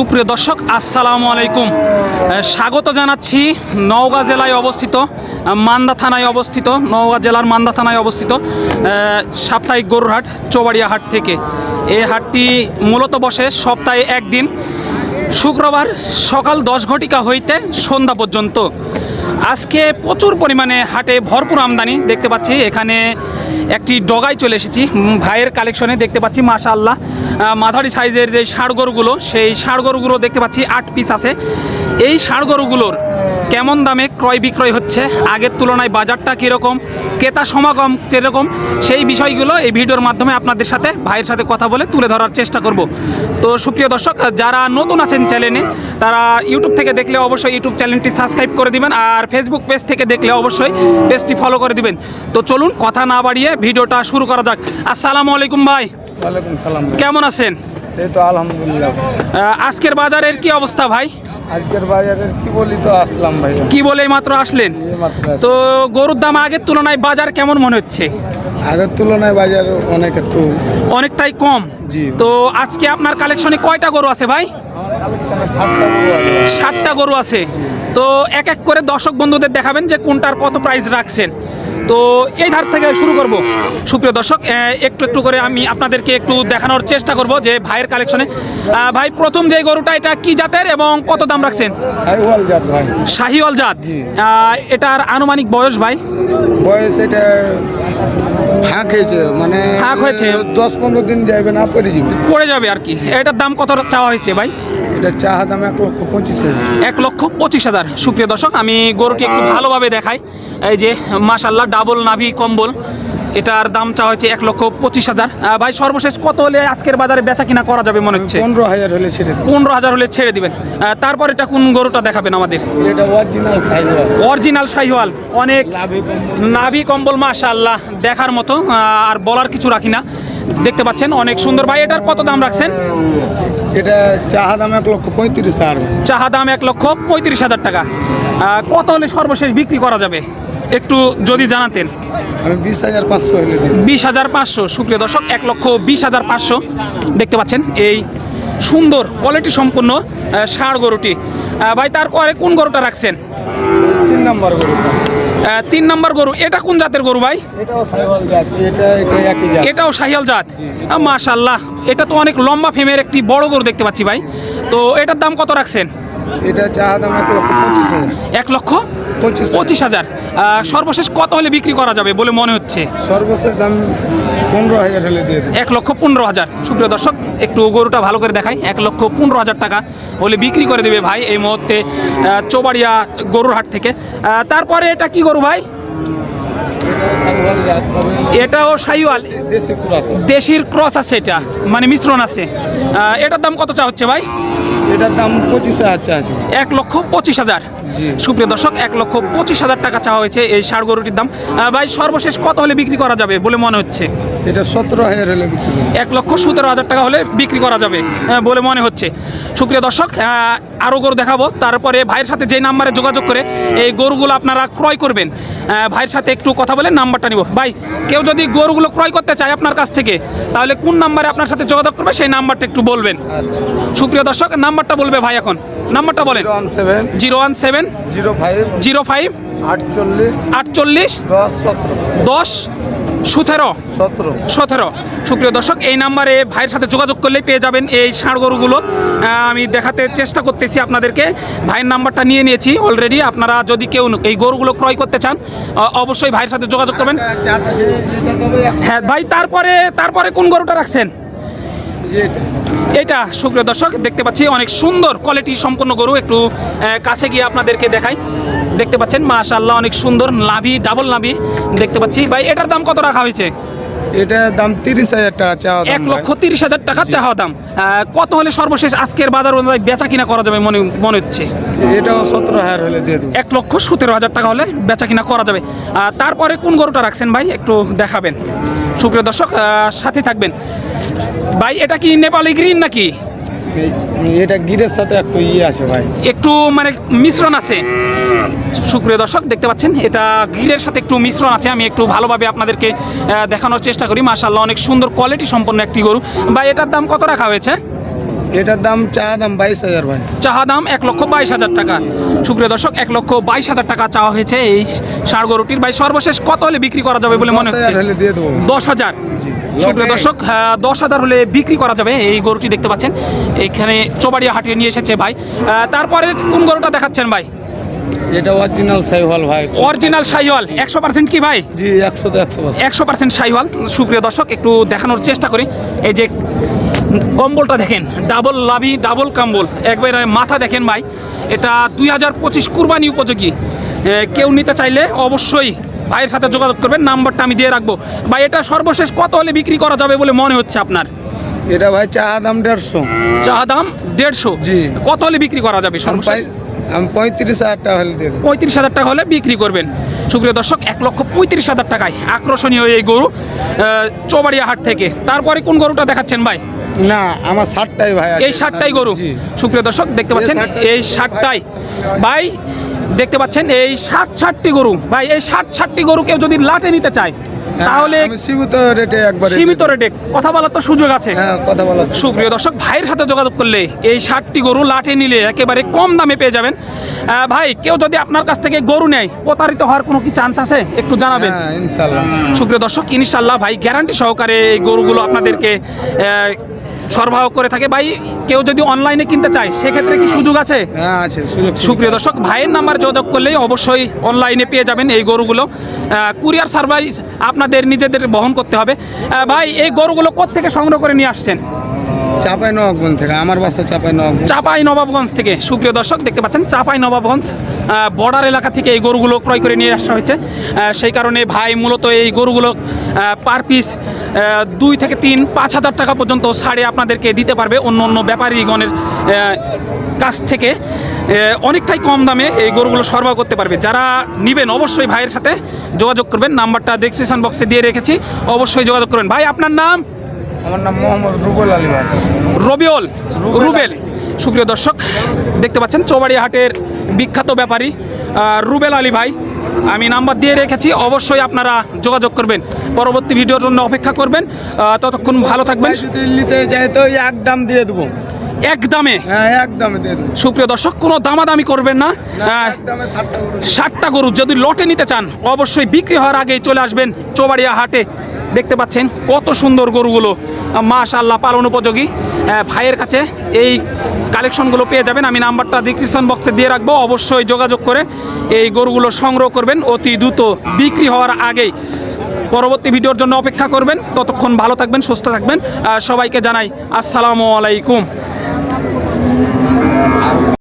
সুপ্রিয় দর্শক, আসসালামু আলাইকুম। স্বাগত জানাচ্ছি নওগাঁ জেলায় অবস্থিত মান্দা থানায় অবস্থিত, নওগাঁ জেলার মান্দা থানায় অবস্থিত সাপ্তাহিক গরুরহাট চৌবাড়িয়া হাট থেকে। এই হাটটি মূলত বসে সপ্তাহে একদিন, শুক্রবার সকাল দশ ঘটিকা হইতে সন্ধ্যা পর্যন্ত। আজকে প্রচুর পরিমাণে হাটে ভরপুর আমদানি দেখতে পাচ্ছি। এখানে একটি ডগায় চলে এসেছি। ভাইয়ের কালেকশনে দেখতে পাচ্ছি মাশা আল্লাহ মাঝারি সাইজের যে সারগরগুলো সেই ষাড়গরগুলো দেখতে পাচ্ছি, আট পিস আছে। এই ষাড় গরুগুলোর কেমন দামে ক্রয় বিক্রয় হচ্ছে? আগের তুলনায় বাজারটা কীরকম? ক্রেতা সমাগম কীরকম? সেই বিষয়গুলো এই ভিডিওর মাধ্যমে আপনাদের সাথে ভাইয়ের সাথে কথা বলে তুলে ধরার চেষ্টা করব। তো সুপ্রিয় দর্শক যারা নতুন আছেন চ্যানেলে তারা ইউটিউব থেকে দেখলে অবশ্যই ইউটিউব চ্যানেলটি সাবস্ক্রাইব করে দিবেন আর ফেসবুক পেজ থেকে দেখলে অবশ্যই পেজটি ফলো করে দিবেন। তো চলুন কথা না বাড়িয়ে ভিডিওটা শুরু করা যাক। আসসালামু আলাইকুম ভাই। ওয়ালাইকুম সালাম কেমন আছেন? এই তো আলহামদুলিল্লাহ। আজকের বাজারের কি অবস্থা ভাই? আজকের বাজারের কি বলি তো আসলাম ভাই। কি বলে মাত্র আসলেন। তো গরুর দাম আগের তুলনায় বাজার কেমন মনে হচ্ছে? আগের তুলনায় বাজার অনেক একটু অনেকটাই কম। জি। তো আজকে আপনার কালেকশনে কয়টা গরু আছে ভাই? ষাটটা গরু আছে। তো এক এক করে দর্শক বন্ধুদের দেখাবেন যে কোনটার কত প্রাইস রাখছেন। তো এই ধার থেকে শুরু করব। সুপ্রিয় দর্শক একটু একটু করে আমি আপনাদেরকে একটু দেখানোর চেষ্টা করব যে ভাইয়ের কালেকশনে। ভাই প্রথম যে গরুটা এটা কি জাতের এবং কত দাম রাখছেন? শাহিওয়াল জাত এটার আনুমানিক বয়স ভাই? বয়স এটা ফাঁক হয়েছে মানে ফাঁক হয়েছে। দশ পনেরো দিন যাবে না পরে যাবে। পড়ে যাবে আর কি। এটার দাম কত চাওয়া হয়েছে ভাই? এটা চাহা দাম এক লক্ষ পঁচিশ হাজার। এক লক্ষ পঁচিশ হাজার। সুপ্রিয় দর্শক আমি গরুটি একটু ভালোভাবে দেখাই। এই যে মাসাল্লাহ ডাবল নাভি কম্বল। এটার দাম চা হয়েছে এক লক্ষ পঁচিশ হাজার। ভাই সর্বশেষ কত হলে আজকের বাজারে বেচা কিনা করা যাবে মনে হচ্ছে? পনেরো হাজার হলে ছেড়ে। পনেরো হাজার হলে ছেড়ে দিবেন। তারপর এটা কোন গরুটা দেখাবেন আমাদের? অরিজিনাল শাহিওয়াল অনেক। নাভি কম্বল। মাশাল্লাহ দেখার মতো আর বলার কিছু রাখি না। দেখতে পাচ্ছেন অনেক সুন্দর। ভাই এটার কত দাম রাখছেন? এটা চাহা দাম এক লক্ষ পঁয়ত্রিশ হাজার। চাহা দাম এক লক্ষ পঁয়ত্রিশ হাজার টাকা। কত হলে সর্বশেষ বিক্রি করা যাবে? একটু যদি জানাতেন। বিশ হাজার পাঁচশো হলে বিশ হাজার পাঁচশো সুপ্রিয় দর্শক এক লক্ষ বিশ হাজার পাঁচশো দেখতে পাচ্ছেন এই সুন্দর কোয়ালিটি সম্পূর্ণ ষাঁড় গরুটি। ভাই তারপরে কোন গরুটা রাখছেন? তিন নম্বর গরু। তিন নম্বর গরু এটা কোন জাতের গরু ভাই? এটাও শাহিয়াল জাত মাশাল্লাহ এটা তো অনেক লম্বা ফেমের একটি বড় গরু দেখতে পাচ্ছি ভাই। তো এটার দাম কত রাখছেন? এটা চাহা দাম এক লক্ষ পঁচিশ হাজার। সর্বশেষ কত হলে বিক্রি করা যাবে বলে মনে হচ্ছে? সর্বশেষ আমি পনেরো হাজার হলে দিয়ে এক লক্ষ পনেরো হাজার। সুপ্রিয় দর্শক একটু গরুটা ভালো করে দেখাই। এক লক্ষ পনেরো হাজার টাকা হলে বিক্রি করে দেবে ভাই এই মুহূর্তে চৌবাড়িয়া গরুর হাট থেকে। তারপরে এটা কি গরু ভাই? এটাও সাইওয়াল। দেশির ক্রস আছে এটা মানে মিশ্রণ আছে। এটার দাম কত চা হচ্ছে ভাই? এটার দাম পঁচিশ হাজার চা আছে। এক লক্ষ পঁচিশ হাজার। সুপ্রিয় দর্শক এক লক্ষ পঁচিশ হাজার টাকা চাওয়া হয়েছে এই ষাড় গরুটির দাম। ভাই সর্বশেষ কত হলে বিক্রি করা যাবে বলে মনে হচ্ছে? এটা সতেরো হাজার হলে এক লক্ষ সতেরো হাজার টাকা হলে বিক্রি করা যাবে বলে মনে হচ্ছে। সুপ্রিয় দর্শক আরও গরু দেখাবো। তারপরে ভাইয়ের সাথে যে নাম্বারে যোগাযোগ করে এই গরুগুলো আপনারা ক্রয় করবেন। ভাইয়ের সাথে একটু কথা বলে নাম্বারটা নিব। ভাই কেউ যদি গরুগুলো ক্রয় করতে চায় আপনার কাছ থেকে তাহলে কোন নাম্বারে আপনার সাথে যোগাযোগ করবে সেই নাম্বারটা একটু বলবেন। আচ্ছা। সুপ্রিয় দর্শক নাম্বারটা বলবে ভাই এখন। নাম্বারটা বলেন। Zero one seven. Zero five. Zero five. আটচল্লিশ। আটচল্লিশ। দশ সতেরো। দশ। সতেরো। সতেরো। সতেরো। সুপ্রিয় দর্শক এই নাম্বারে ভাইয়ের সাথে যোগাযোগ করলেই পেয়ে যাবেন এই ষাঁড় গরুগুলো। আমি দেখাতে চেষ্টা করতেছি আপনাদেরকে। ভাইয়ের নাম্বারটা নিয়ে নিয়েছি অলরেডি আপনারা যদি কেউ এই গরুগুলো ক্রয় করতে চান অবশ্যই ভাইয়ের সাথে যোগাযোগ করবেন। হ্যাঁ ভাই তারপরে তারপরে কোন গরুটা রাখছেন? এটা সুপ্রিয় দর্শক দেখতে পাচ্ছি অনেক সুন্দর কোয়ালিটি সম্পন্ন গরু। একটু কাছে গিয়ে আপনাদেরকে দেখাই। দেখতে পাচ্ছেন মাশাআল্লাহ অনেক সুন্দর নাভি ডাবল নাভি দেখতে পাচ্ছি। ভাই এটার দাম কত রাখা হয়েছে? এটা দাম তিরিশ হাজার টাকা চা এক লক্ষ তিরিশ হাজার টাকা চাওয়া দাম। কত হলে সর্বশেষ আজকের বাজার অনুযায়ী বেচা কিনা করা যাবে মনে মনে হচ্ছে? এটাও সতেরো হাজার হলে দিয়ে দেবো। এক লক্ষ সতেরো হাজার টাকা হলে বেচা কিনা করা যাবে। তারপরে কোন গরুটা রাখছেন ভাই? একটু দেখাবেন। সুপ্রিয় দর্শক সাথে থাকবেন। ভাই এটা কি নেপালি গ্রিন নাকি? এটা গিরের সাথে একটু ইয়ে আছে ভাই। একটু মানে মিশ্রণ আছে। সুপ্রিয় দর্শক, দেখতে পাচ্ছেন, এটা গিরের সাথে একটু মিশ্রণ আছে। আমি একটু ভালোভাবে আপনাদেরকে দেখানোর চেষ্টা করি। মাশাল্লাহ অনেক সুন্দর কোয়ালিটি সম্পন্ন একটি গরু। বা এটার দাম কত রাখা হয়েছে? এটার দাম চা দাম বাইশ হাজার ভাই। চাহা দাম এক লক্ষ বাইশ হাজার টাকা। সুপ্রিয় দর্শক এক লক্ষ বাইশ হাজার টাকা চাওয়া হয়েছে এই সার গরুটির। ভাই সর্বশেষ কত হলে বিক্রি করা যাবে বলে মনে হচ্ছে? দশ হাজার। সুপ্রিয় দর্শক হ্যাঁ, দশ হাজার হলে বিক্রি করা যাবে এই গরুটি দেখতে পাচ্ছেন। এখানে চোবাড়িয়া হাটিয়ে নিয়ে এসেছে ভাই। তারপরে কোন গরুটা দেখাচ্ছেন ভাই? এটা অরিজিনাল সাইহল ভাই। অরিজিনাল সাইওয়াল। একশো পার্সেন্ট কি ভাই? জি একশো একশো পার্সেন্ট একশো পার্সেন্ট সাইওয়াল। সুপ্রিয় দর্শক একটু দেখানোর চেষ্টা করি। এই যে কম্বলটা দেখেন ডাবল লাভি ডাবল কম্বল। একবার মাথা দেখেন ভাই এটা দুই হাজার পঁচিশ কুরবানি উপযোগী। কেউ নিতে চাইলে অবশ্যই ভাইয়ের সাথে যোগাযোগ করবেন নাম্বারটা আমি দিয়ে রাখব। ভাই এটা সর্বশেষ কত হলে বিক্রি করা যাবে বলে মনে হচ্ছে আপনার? এটা ভাই চা দাম দেড়শো। চা দাম দেড়শো? জি। কত হলে বিক্রি করা যাবে সর্বশেষ? পঁয়ত্রিশ হাজার টাকা হলে পঁয়ত্রিশ হাজার টাকা হলে বিক্রি করবেন। সুপ্রিয় দর্শক এক লক্ষ পঁয়ত্রিশ হাজার টাকায় আকর্ষণীয় এই গরু চৌবাড়িয়া হাট থেকে। তারপরে কোন গরুটা দেখাচ্ছেন ভাই? না আমার ষাটটাই ভাই এই ষাটটাই গরু। সুপ্রিয় দর্শক দেখতে পাচ্ছেন এই ষাটটাই ভাই দেখতে পাচ্ছেন এই ষাট ষাটটি গরু। ভাই এই ষাট ষাটটি গরু কেউ যদি লাটে নিতে চায় তাহলে হ্যাঁ, সীমিত রেটে একবার সীমিত রেটে। কথা বলার তো সুযোগ আছে। হ্যাঁ কথা সুপ্রিয় দর্শক ভাইয়ের সাথে যোগাযোগ করলে এই ষাটটি গরু লাটে নিলে একেবারে কম দামে পেয়ে যাবেন। ভাই কেউ যদি আপনার কাছ থেকে গরু নেয় প্রতারিত হওয়ার কোনো কি চান্স আছে? একটু জানাবেন। হ্যাঁ ইনশাল্লাহ সুপ্রিয় দর্শক ইনশাল্লাহ ভাই গ্যারান্টি সহকারে এই গরুগুলো আপনাদেরকে সরবরাহ করে থাকে। ভাই কেউ যদি অনলাইনে কিনতে চায় সেক্ষেত্রে কি সুযোগ আছে? হ্যাঁ আছে সুপ্রিয় দর্শক ভাইয়ের নাম্বার যোগাযোগ করলেই অবশ্যই অনলাইনে পেয়ে যাবেন এই গরুগুলো। কুরিয়ার সার্ভিস আপনাদের নিজেদের বহন করতে হবে। ভাই এই গরুগুলো কোত্থেকে সংগ্রহ করে নিয়ে আসছেন? চাপাই নবাবগঞ্জ থেকে, আমার বাসা চাপাই নবাবগঞ্জ। চাপাই নবাবগঞ্জ থেকে। সুপ্রিয় দর্শক, দেখতে পাচ্ছেন চাপাই নবাবগঞ্জ বর্ডার এলাকা থেকে এই গরুগুলো ক্রয় করে নিয়ে আসা হয়েছে। সেই কারণে ভাই মূলত এই গরুগুলো পার পিস দুই থেকে তিন, পাঁচ হাজার টাকা পর্যন্ত ছাড়ে আপনাদেরকে দিতে পারবে অন্য অন্য ব্যাপারীগণের কাছ থেকে। অনেকটাই কম দামে এই গরুগুলো সরবরাহ করতে পারবে। যারা নেবেন অবশ্যই ভাইয়ের সাথে যোগাযোগ করবেন। নাম্বারটা ডেসক্রিপশন বক্সে দিয়ে রেখেছি। অবশ্যই যোগাযোগ করবেন। ভাই, আপনার নাম? আমার নাম মোহাম্মদ রুবুল আলী রবিউল রুবেল সুপ্রিয় দর্শক দেখতে পাচ্ছেন চৌবাড়িয়া হাটের বিখ্যাত ব্যাপারী রুবেল আলী ভাই। আমি নাম্বার দিয়ে রেখেছি অবশ্যই আপনারা যোগাযোগ করবেন। পরবর্তী ভিডিওর জন্য অপেক্ষা করবেন। ততক্ষণ ভালো থাকবেন। ভাই যদি নিতে চাই তো এক দিয়ে দেবো। এক দামে? হ্যাঁ সুপ্রিয় দর্শক কোনো দামাদামি করবেন না। ষাটটা গরু। যদি লটে নিতে চান অবশ্যই বিক্রি হওয়ার আগেই চলে আসবেন চৌবাড়িয়া হাটে দেখতে পাচ্ছেন কত সুন্দর গরুগুলো। মাশাল্লাহ পালন উপযোগী। ভাইয়ের কাছে এই কালেকশনগুলো পেয়ে যাবেন। আমি নাম্বারটা ডিসক্রিপশন বক্সে দিয়ে রাখব। অবশ্যই যোগাযোগ করে এই গরুগুলো সংগ্রহ করবেন। অতি দ্রুত বিক্রি হওয়ার আগেই। পরবর্তী ভিডিওর জন্য অপেক্ষা করবেন। ততক্ষণ ভালো থাকবেন, সুস্থ থাকবেন। সবাইকে জানাই আসসালামু আলাইকুম।